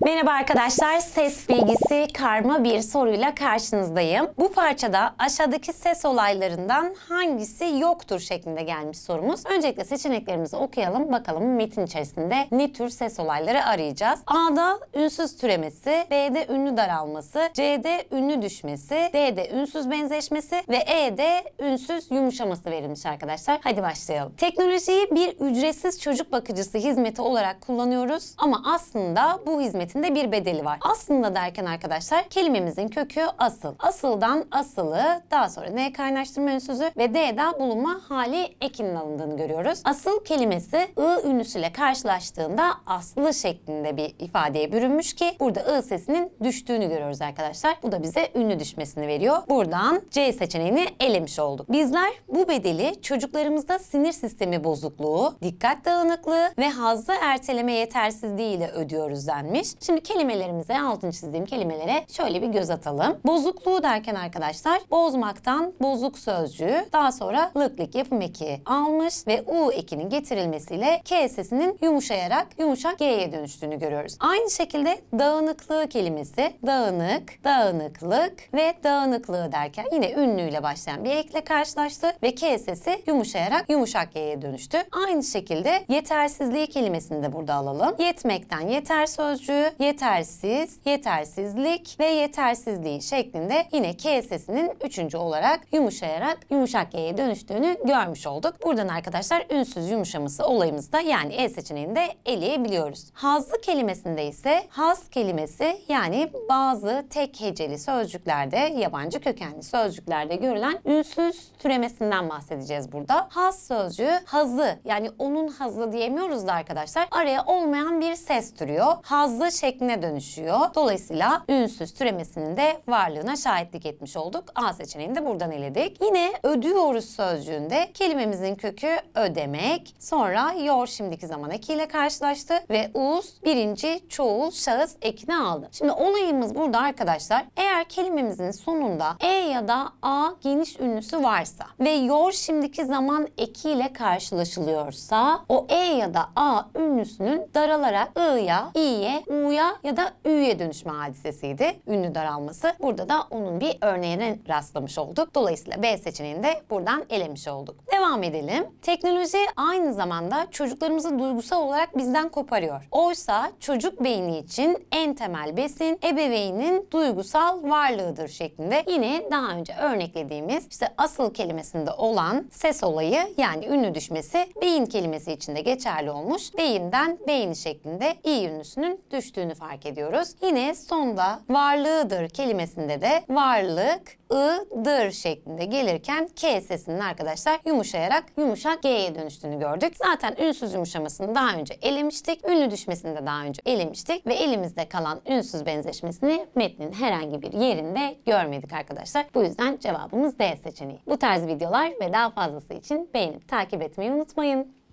Merhaba arkadaşlar, ses bilgisi karma bir soruyla karşınızdayım. Bu parçada aşağıdaki ses olaylarından hangisi yoktur şeklinde gelmiş sorumuz. Öncelikle seçeneklerimizi okuyalım. Bakalım metin içerisinde ne tür ses olayları arayacağız. A'da ünsüz türemesi, B'de ünlü daralması, C'de ünlü düşmesi, D'de ünsüz benzeşmesi ve E'de ünsüz yumuşaması verilmiş arkadaşlar. Hadi başlayalım. Teknolojiyi bir ücretsiz çocuk bakıcısı hizmeti olarak kullanıyoruz ama aslında bu hizmetin de bir bedeli var. Aslında derken arkadaşlar kelimemizin kökü asıl. Asıldan asılı, daha sonra ne kaynaştırma ünsüzü ve D'den bulunma hali ekinin alındığını görüyoruz. Asıl kelimesi ı ünlüsüyle karşılaştığında aslı şeklinde bir ifadeye bürünmüş ki burada ı sesinin düştüğünü görüyoruz arkadaşlar. Bu da bize ünlü düşmesini veriyor. Buradan C seçeneğini elemiş olduk. Bizler bu bedeli çocuklarımızda sinir sistemi bozukluğu, dikkat dağınıklığı ve hazzı erteleme yetersizliği ile ödüyoruz denmiş. Şimdi kelimelerimize, altını çizdiğim kelimelere şöyle bir göz atalım. Bozukluğu derken arkadaşlar bozmaktan bozuk sözcüğü daha sonra lık lik yapım eki almış ve u ekinin getirilmesiyle k sesinin yumuşayarak yumuşak g'ye dönüştüğünü görüyoruz. Aynı şekilde dağınıklığı kelimesi dağınık, dağınıklık ve dağınıklığı derken yine ünlüyle başlayan bir ekle karşılaştı ve k sesi yumuşayarak yumuşak g'ye dönüştü. Aynı şekilde yetersizliği kelimesini de burada alalım. Yetmekten yeter sözcüğü, yetersiz, yetersizlik ve yetersizliği şeklinde yine K sesinin üçüncü olarak yumuşayarak yumuşak G'ye dönüştüğünü görmüş olduk. Buradan arkadaşlar ünsüz yumuşaması olayımızda yani E seçeneğini de eleyebiliyoruz. Hazlı kelimesinde ise haz kelimesi yani bazı tek heceli sözcüklerde yabancı kökenli sözcüklerde görülen ünsüz türemesinden bahsedeceğiz burada. Haz sözcüğü hazı yani onun hazı diyemiyoruz da arkadaşlar araya olmayan bir ses türüyor. Hazlı şekline dönüşüyor. Dolayısıyla ünsüz türemesinin de varlığına şahitlik etmiş olduk. A seçeneğini de buradan eledik. Yine ödüyoruz sözcüğünde kelimemizin kökü ödemek. Sonra yor şimdiki zaman ekiyle karşılaştı ve uz birinci çoğul şahıs ekini aldı. Şimdi olayımız burada arkadaşlar eğer kelimemizin sonunda e ya da a geniş ünlüsü varsa ve yor şimdiki zaman ekiyle karşılaşılıyorsa o e ya da a ünlüsünün daralarak i'ya, i'ye, u'ya ya da ü'ye dönüşme hadisesiydi. Ünlü daralması. Burada da onun bir örneğine rastlamış olduk. Dolayısıyla B seçeneğini de buradan elemiş olduk. Devam edelim. Teknoloji aynı zamanda çocuklarımızı duygusal olarak bizden koparıyor. Oysa çocuk beyni için en temel besin ebeveynin duygusal varlığıdır şeklinde yine daha önce örneklediğimiz işte asıl kelimesinde olan ses olayı yani ünlü düşmesi beyin kelimesi için de geçerli olmuş. Beyinden beyni şeklinde i ünlüsünün düştüğünü fark ediyoruz. Yine sonda varlığıdır kelimesinde de varlık ı'dır şeklinde gelirken K sesinin arkadaşlar yumuşayarak yumuşak G'ye dönüştüğünü gördük. Zaten ünsüz yumuşamasını daha önce elemiştik. Ünlü düşmesini de daha önce elemiştik ve elimizde kalan ünsüz benzeşmesini metnin herhangi bir yerinde görmedik arkadaşlar. Bu yüzden cevabımız D seçeneği. Bu tarz videolar ve daha fazlası için beğenip takip etmeyi unutmayın.